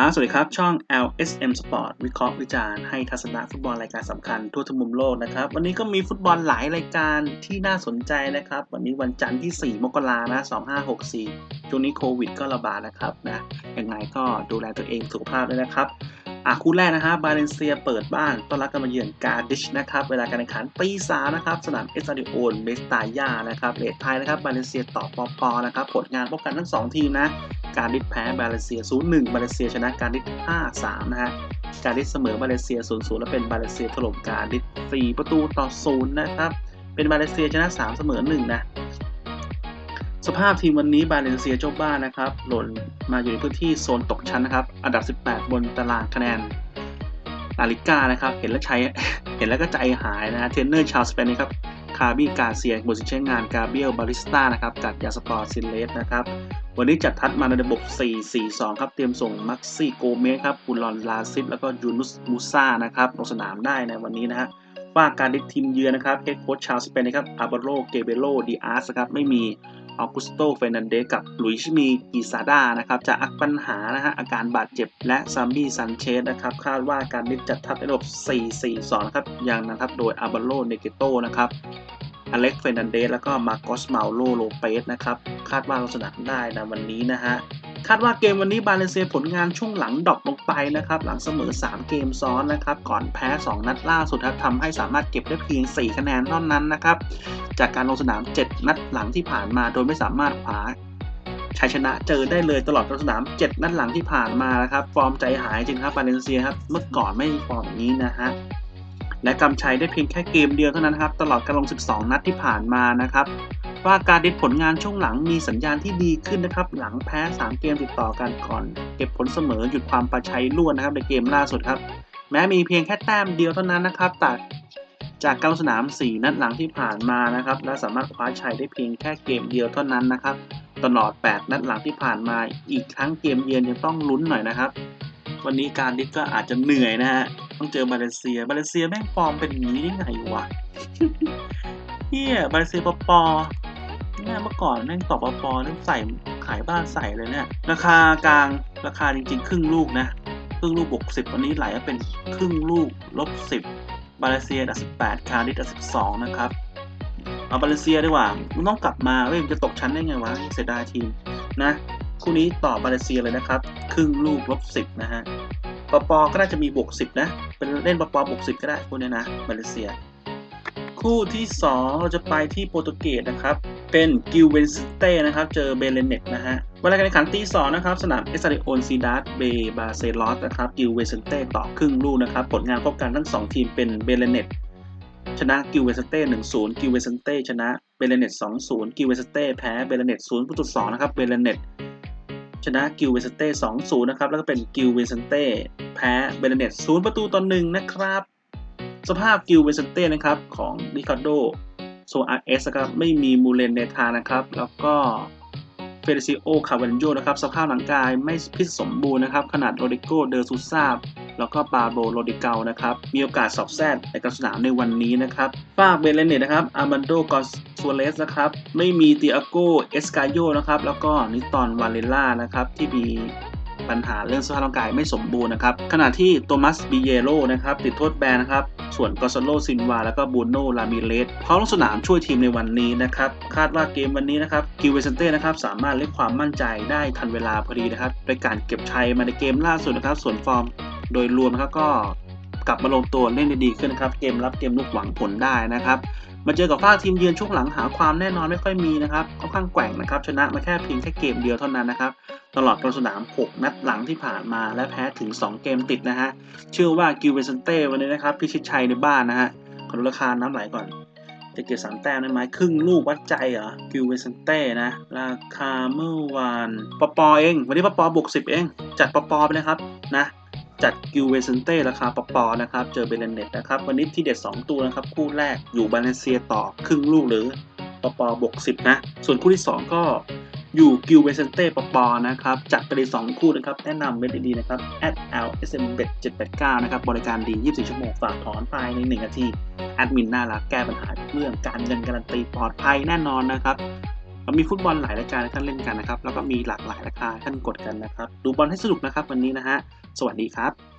ครับ สวัสดีครับ ช่อง LSM Sport วิเคราะห์วิจารณ์ให้ทัศนะฟุตบอลรายการสำคัญทั่วทุกมุมโลกนะครับ วันนี้ก็มีฟุตบอลหลายรายการที่น่าสนใจนะครับ วันนี้วันจันทร์ที่ 4 มกรานะ 2564ช่วงนี้โควิดก็ระบาดนะครับนะยังไงก็ดูแลตัวเองสุขภาพด้วยนะครับ อะคู่แรกนะฮะบบาเลนเซียเปิดบ้านต้อนรับกันมาเยือนกาดิชนะครับ เวลาการแข่งขันตีสานะครับสนามเอสตาดิโอนเบสตายานะครับเลทไทยนะครับบาเลนเซียต่อปอปอนะครับผลงานพบกันทั้ง 2 ทีมนะการดิชแพ้บาเลนเซีย 0-1 บาเลนเซียชนะการดิช5-3 นะฮะการดิชเสมอบาเลนเซีย 0-0 และเป็นบาเลนเซียถล่มการดิช4ประตูต่อ0นะครับเป็นบาเลนเซียชนะ 3 เสมอ1นะ สภาพทีมวันนี้บาเลนเซียเจ้าบ้านนะครับ หล่นมาอยู่ในพื้นที่โซนตกชั้นนะครับ อันดับ 18 บนตารางคะแนนลาลิก้านะครับ เห็นแล้วใช้เห็นแล้วก็ใจหายนะฮะเทรนเนอร์ชาวสเปนนะครับคาร์บี้กาเซียบทใช้งานกาเบียลบาริสต้านะครับจากยาสปอร์ซินเลสนะครับ วันนี้จัดทัดมาในระบบ 4-4-2 ครับ เตรียมส่งมักซี่โกเมสครับบุลอนลาซิฟแล้วก็ยูนุสมูซ่านะครับลงสนามได้ในวันนี้นะฮะว่าการดิทีมเยือนนะครับเฮดโค้ชชาวสเปนนะครับอาบาโรเกเบโลดิอาสครับไม่มี ออกุสโตเฟรนันเดสกับลุยชมีกิซาดานะครับจะอักปัญหานะฮะอาการบาดเจ็บและซัมบี้ซันเชสนะครับคาดว่าการดิจัดทัพในระบบ 4-4-2 นะครับอย่างนะครับโดยอาบาโลเนเกโตนะครับอเล็กเฟรนันเดสแล้วก็มาโกสมาโลโลเปสนะครับคาดว่าลงสนามได้นะวันนี้นะฮะ คาดว่าเกมวันนี้บาเลนเซียผลงานช่วงหลังดรอปลงไปนะครับ หลังเสมอ 3 เกมซ้อนนะครับ ก่อนแพ้ 2 นัดล่าสุดทำให้สามารถเก็บได้เพียง 4 คะแนนเท่านั้นนะครับ จากการลงสนาม 7 นัดหลังที่ผ่านมา โดยไม่สามารถคว้าชัยชนะเจอได้เลยตลอดลงสนาม 7 นัดหลังที่ผ่านมานะครับ ฟอร์มใจหายจริงครับบาเลนเซียครับ เมื่อก่อนไม่มีฟอร์มอย่างนี้นะฮะ และกำชัยได้เพียงแค่เกมเดียวเท่านั้นครับ ตลอดการลง 12 นัดที่ผ่านมานะครับ ว่าการดิดผลงานช่วงหลังมีสัญญาณที่ดีขึ้นนะครับ หลังแพ้ 3 เกมติดต่อกันก่อน เก็บผลเสมอหยุดความประชัยล้วนนะครับในเกมล่าสุดครับ แม้มีเพียงแค่แต้มเดียวเท่านั้นนะครับแต่จากการสนาม 4 นัดหลังที่ผ่านมานะครับ และสามารถคว้าชัยได้เพียงแค่เกมเดียวเท่านั้นนะครับ ตลอด 8 นัดหลังที่ผ่านมาอีกทั้งเกมเยือนยังต้องลุ้นหน่อยนะครับ วันนี้การดิดก็อาจจะเหนื่อยนะฮะต้องเจอมาเลเซียมาเลเซียแม่งฟอร์มเป็นอย่างนี้ได้ไงวะเฮียมาเลเซียปอปอ เนี่ยเมื่อก่อนแม่งตอบปอปอนี่ใส่ขายบ้านใส่เลยเนี่ย ราคากลางราคาจริง ๆ ครึ่งลูกนะ ครึ่งลูกบวกสิบวันนี้ไหลมาเป็นครึ่งลูกลบสิบมาเลเซียอันดับสิบแปดคาร์ดิสอันดับสิบสองนะครับเอามาเลเซียดีกว่ามันต้องกลับมาเว้ยมันจะตกชั้นได้ไงวะเสียดายทีมนะคู่นี้ต่อมาเลเซียเลยนะครับ ครึ่งลูกลบสิบนะฮะปปก็น่าจะมีบวกสิบนะเป็นเล่นปปบวกสิบก็ได้คู่นี้นะมาเลเซีย คู่ที่ 2 เราจะไปที่โปรตุเกสนะครับ เป็นกิลเวนสเต้นะครับ เจอเบเลเนตนะฮะเวลาการแข่งขันตีสองนะครับ สนามเอสตาดิโอนซีดาสเบบาเซลอสนะครับกิลเวนสเต้ต่อครึ่งลูกนะครับ ผลงานพบกันทั้ง 2 ทีมเป็นเบเลเนตชนะกิลเวนสเต้1-0กิลเวนสเต้ชนะเบเลเนต2-0กิลเวนสเต้แพ้เบเลเนต0.2นย์ประตูสองนะครับเบเลเนตชนะกิลเวสเต้2-0นย์นะครับ แล้วก็เป็นกิลเวสเต้แพ้เบเลเนต0ประตูต่อหนึ่งนะครับ สภาพกิลเวสเต้นะครับของริคาร์โดโซอาร์เอสครับไม่มีมูเลนเนทานะครับ แล้วก็เฟเดซิโอคาวันโยนะครับสภาพร่างกายไม่พิสมบูรณ์นะครับ ขนาดโรดิโกเดอร์ซูซาแล้วก็ปาโบโรดิเกลนะครับ มีโอกาสสอบแซดในการสนามในวันนี้นะครับฝากเบเลเนตนะครับอาร์มันโดกอสซัวเลสนะครับ ไม่มีติอาโกเอสกาโยนะครับ แล้วก็นิตอนวาเลล่านะครับ ที่มี ปัญหาเรื่องสภาพร่างกายไม่สมบูรณ์นะครับ ขณะที่โตมัสบิเยโรนะครับติดโทษแบนนะครับ ส่วนกอซโลซินวา แล้วก็บูโนลามิเลสเขาลงสนามช่วยทีมในวันนี้นะครับ คาดว่าเกมวันนี้นะครับกิวเวเซนเต้นะครับสามารถเรียกความมั่นใจได้ทันเวลาพอดีนะครับโดยการเก็บชัยมาในเกมล่าสุดนะครับ ส่วนฟอร์มโดยรวมนะครับก็กลับมาลงตัวเล่นได้ดีขึ้นนะครับ เกมรับเกมลุกหวังผลได้นะครับ มาเจอกับฝ้าทีมเยือนช่วงหลังหาความแน่นอนไม่ค่อยมีนะครับค่อนข้างแกว่งนะครับชนะมาแค่เพียงแค่เกมเดียวเท่านั้นนะครับตลอดการสนาม 6 นัดหลังที่ผ่านมาและแพ้ถึง 2 เกมติดนะฮะเชื่อว่ากิวเวสันเต้วันนี้นะครับพิชิตชัยในบ้านนะฮะขอดูราคาน้ำไหลก่อนจะเก็บสามแต้มได้ไหมครึ่งลูกวัดใจเหรอกิวเวสันเต้นะราคาเมื่อวานปปอเอง วันนี้ปปอบวกสิบเอง จัดปปอไปนะครับนะ จัดกิวเวเซนเต้ราคาปปอนะครับ เจอเบเลเนตนะครับ วันนี้ที่เด็ด 2 ตัวนะครับ คู่แรกอยู่บาเลนเซียต่อครึ่งลูกหรือปปอบวก10 นะ ส่วนคู่ที่ 2 ก็อยู่กิวเวเซนเต้ปปอนะครับ จัดไปเลย2คู่นะครับ แนะนำเว็บดีๆนะครับ @lsmbet 789นะครับ บริการดี 24 ชั่วโมง ฝากถอนภายใน 1 นาที แอดมินน่ารักแก้ปัญหาเรื่องการเงินการันตีปลอดภัยแน่นอนนะครับ มีฟุตบอลหลายรายการให้ท่านเล่นกันนะครับ แล้วก็มีหลากหลายราคาท่านกดกันนะครับ ดูบอลให้สนุกนะครับวันนี้นะฮะ สวัสดีครับ